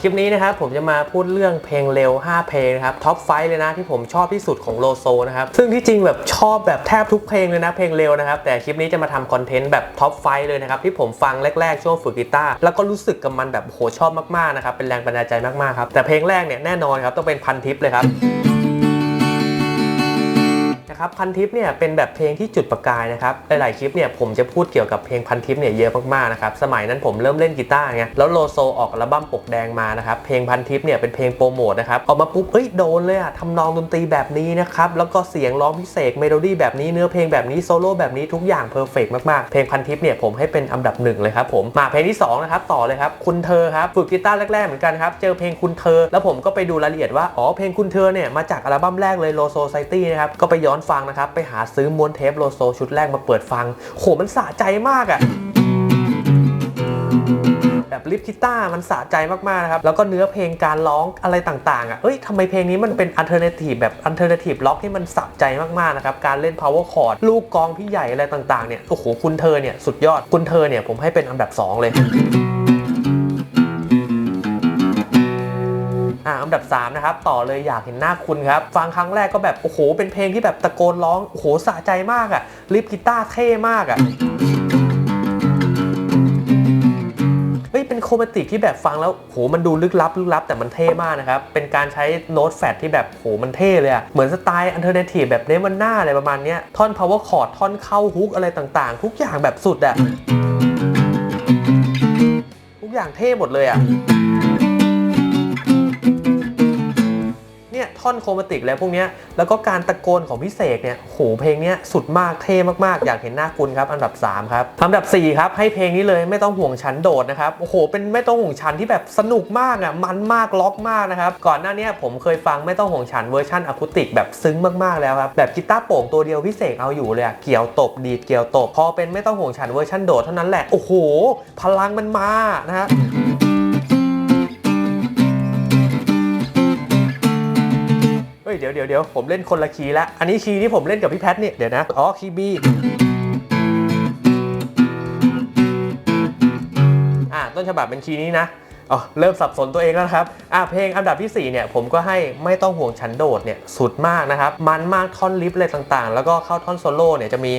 คลิปนี้นะครับผมจะมาพูดเรื่องเพลงเร็ว 5 เพลงนะครับท็อปไฟเลยนะที่ผมชอบที่สุดของโลโซนะครับซึ่งที่จริงแบบชอบแบบแทบทุกเพลงเลยนะเพลงเร็วนะครับแต่คลิปนี้จะมาทำคอนเทนต์แบบท็อปไฟเลยนะครับที่ผมฟังแรกๆ ช่วงฝึกกีตาร์แล้วก็รู้สึกกับมันแบบโหชอบมากๆนะครับเป็นแรงบันดาลใจมากๆครับแต่เพลงแรกเนี่ยแน่นอนครับต้องเป็นพันทิปเลยครับ นะครับพันทิปเนี่ยเป็นแบบเพลงที่จุดประกายนะครับหลายๆคลิปเนี่ยผมจะพูดเกี่ยวกับเพลงพันทิปเนี่ยเยอะมากๆนะครับสมัยนั้นผมเริ่มเล่นกีตาร์ไงแล้วโลโซออกอัลบั้มปกแดงมานะครับเพลงพันทิปเนี่ยเป็นเพลงโปรโมทนะครับออกมาปุ๊บเอ้ยโดนเลยอะทำนองดนตรีแบบนี้นะครับแล้วก็เสียงร้องพิเศษเมโลดี้แบบนี้เนื้อเพลงแบบนี้โซโล่แบบนี้ทุกอย่างเพอร์เฟกมากๆเพลงพันทิปเนี่ยผมให้เป็นอันดับหนึ่งเลยครับผมมาเพลงที่สองนะครับต่อเลยครับคุณเธอครับฝึกกีตาร์แรกๆเหมือนกันครับเจอเพลงคุณเธอ แล้วผมก็ไปดูรายละเอียดว่าอ๋อเพลงคุณเธอเนี่ยมาจากอัลบั้มแรกเลยโลโซไซตี้นะครับก็ไปย้อนฟังนะครับ ไปหาซื้อม้วนเทปโลโซชุดแรกมาเปิดฟัง โหมันสะใจมากอะแบบลิฟกีตาร์มันสะใจมากๆนะครับ แล้วก็เนื้อเพลงการร้องอะไรต่างๆอะเอ้ยทำไมเพลงนี้มันเป็นอันเทอร์เนทีฟแบบอันเทอร์เนทีฟล็อกที่มันสะใจมากๆนะครับ การเล่น power chord ลูกกองพี่ใหญ่อะไรต่างๆเนี่ย โอ้โห คุณเธอเนี่ยสุดยอด คุณเธอเนี่ยผมให้เป็นอันดับ 2 เลย อันดับ3นะครับต่อเลยอยากเห็นหน้าคุณครับฟังครั้งแรกก็แบบโอ้โห เป็นเพลงที่แบบตะโกนร้องโอ้โหสะใจมากอะลิฟกีตาร์เท่มากอะเฮ้ยเป็นโครแมติกที่แบบฟังแล้วโหมันดูลึกลับลึกลับแต่มันเท่มากนะครับ เป็นการใช้โน้ตแฟดที่แบบโหมันเท่เลยอะเหมือนสไตล์อันเทอร์เนทีฟแบบเนมันหน้าอะไรประมาณนี้ท่อน power chord ท่อนเข้าฮุกอะไรต่างๆ ทุกอย่างแบบสุดอะทุกอย่างเท่หมดเลยอะ ท่อนโครมาติกแล้วพวกนี้แล้วก็การตะโกนของพี่เสกเนี่ยโหเพลงนี้สุดมากเท่มากๆ อยากเห็นหน้าคุณครับอันดับ 3 ครับอันดับ 4 ครับให้เพลงนี้เลยไม่ต้องห่วงฉันโดดนะครับโอ้โหเป็นไม่ต้องห่วงฉันที่แบบสนุกมากอะมันมากล็อกมากนะครับก่อนหน้านี้ผมเคยฟังไม่ต้องห่วงฉันเวอร์ชันอะคูติกแบบซึ้งมากๆแล้วครับแบบกีตาร์โป่งตัวเดียวพี่เสกเอาอยู่เลยอะเกี่ยวตบดีดเกี่ยวตบพอเป็นไม่ต้องห่วงฉันเวอร์ชันโดดเท่านั้นแหละโอ้โหพลังมันมานะฮะ ฮ้ยเดี๋ยวเดี๋ยวเดี๋ยวผมเล่นคนละคีย์ละ อันนี้คีย์ที่ผมเล่นกับพี่แพทเนี่ยเดี๋ยวนะ อ๋อคีย์บีอ่าต้นฉบับเป็นคีย์นี้นะอ๋อเริ่มสับสนตัวเองแล้วครับอ่าเพลงอันดับที่ 4 เนี่ย ผมก็ให้ไม่ต้องห่วงฉันโดดเนี่ยสุดมากนะครับ มันมากท่อนลิฟอะไรต่างๆ แล้วก็เข้าท่อนโซโล่เนี่ยจะมี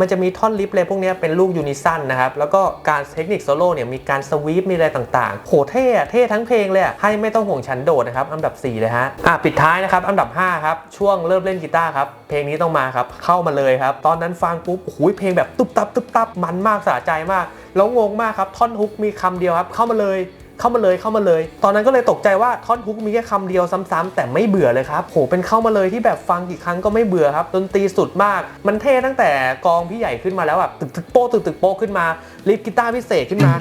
มันจะมีท่อนลิฟต์เลยพวกนี้เป็นลูกยูนิซันนะครับ แล้วก็การเทคนิคโซโล่เนี่ยมีการสวีปมีอะไรต่างๆโหเท่เท่ทั้งเพลงเลยให้ไม่ต้องห่วงฉันโดดนะครับ อันดับ 4 เลยฮะอะปิดท้ายนะครับ อันดับ 5 ครับ ช่วงเริ่มเล่นกีตาร์ครับ เพลงนี้ต้องมาครับ เข้ามาเลยครับ ตอนนั้นฟังปุ๊บโอ้โหเพลงแบบตุ๊บตับตุ๊บตับมันมากสะใจมาก แล้วงงมากครับท่อนฮุกมีคำเดียวครับเข้ามาเลย เข้ามาเลยเข้ามาเลย ตอนนั้นก็เลยตกใจว่าท่อนฮุกมีแค่คำเดียวซ้ำๆแต่ไม่เบื่อเลยครับโหเป็นเข้ามาเลยที่แบบฟังกี่ครั้งก็ไม่เบื่อครับดนตรีสุดมาก มันเท่ตั้งแต่กองพี่ใหญ่ขึ้นมาแล้วแบบตึกตึกโป๊ตึกตึกโป๊ขึ้นมาลิฟกีตาร์พิเศษขึ้นมา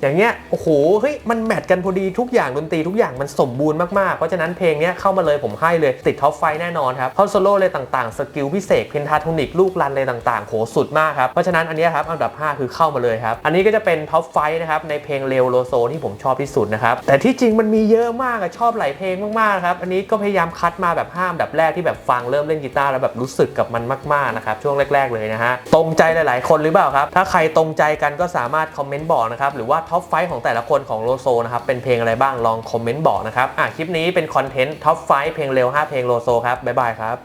อย่างเงี้ยโอ้โหเฮ้ยมันแมทกันพอดีทุกอย่างดนตรีทุกอย่างมันสมบูรณ์มากๆ เพราะฉะนั้นเพลงเนี้ยเข้ามาเลยผมให้เลยติดท็อปไฟแน่นอนครับท่อนโซโล่เลยต่างๆ สกิลพิเศษเพนทาโทนิกลูกรันเลยต่างๆโหสุดมากครับ เพราะฉะนั้นอันนี้ครับอันดับ 5 คือเข้ามาเลยครับ อันนี้ก็จะเป็นท็อปไฟนะครับในเพลงเร็วโลโซที่ผมชอบที่สุดนะครับ แต่ที่จริงมันมีเยอะมากอะชอบหลายเพลงมากๆครับ อันนี้ก็พยายามคัดมาแบบห้ามดับแรกที่แบบฟังเริ่มเล่นกีตาร์แล้วแบบรู้สึกกับมันมากๆนะครับช่วงแรก ๆเลยนะฮะตรงใจหลาย ๆ คนหรือเปล่าครับถ้าใครตรงใจกันก็สามารถคอมเมนต์บอกนะครับหรือว่าท็อปไฟของแต่ละคนของโลโซนะครับ เป็นเพลงอะไรบ้างลองคอมเมนต์บอกนะครับ อะคลิปนี้เป็นคอนเทนต์ท็อปไฟเพลงเร็ว 5 เพลงโลโซครับบ๊ายบายครับ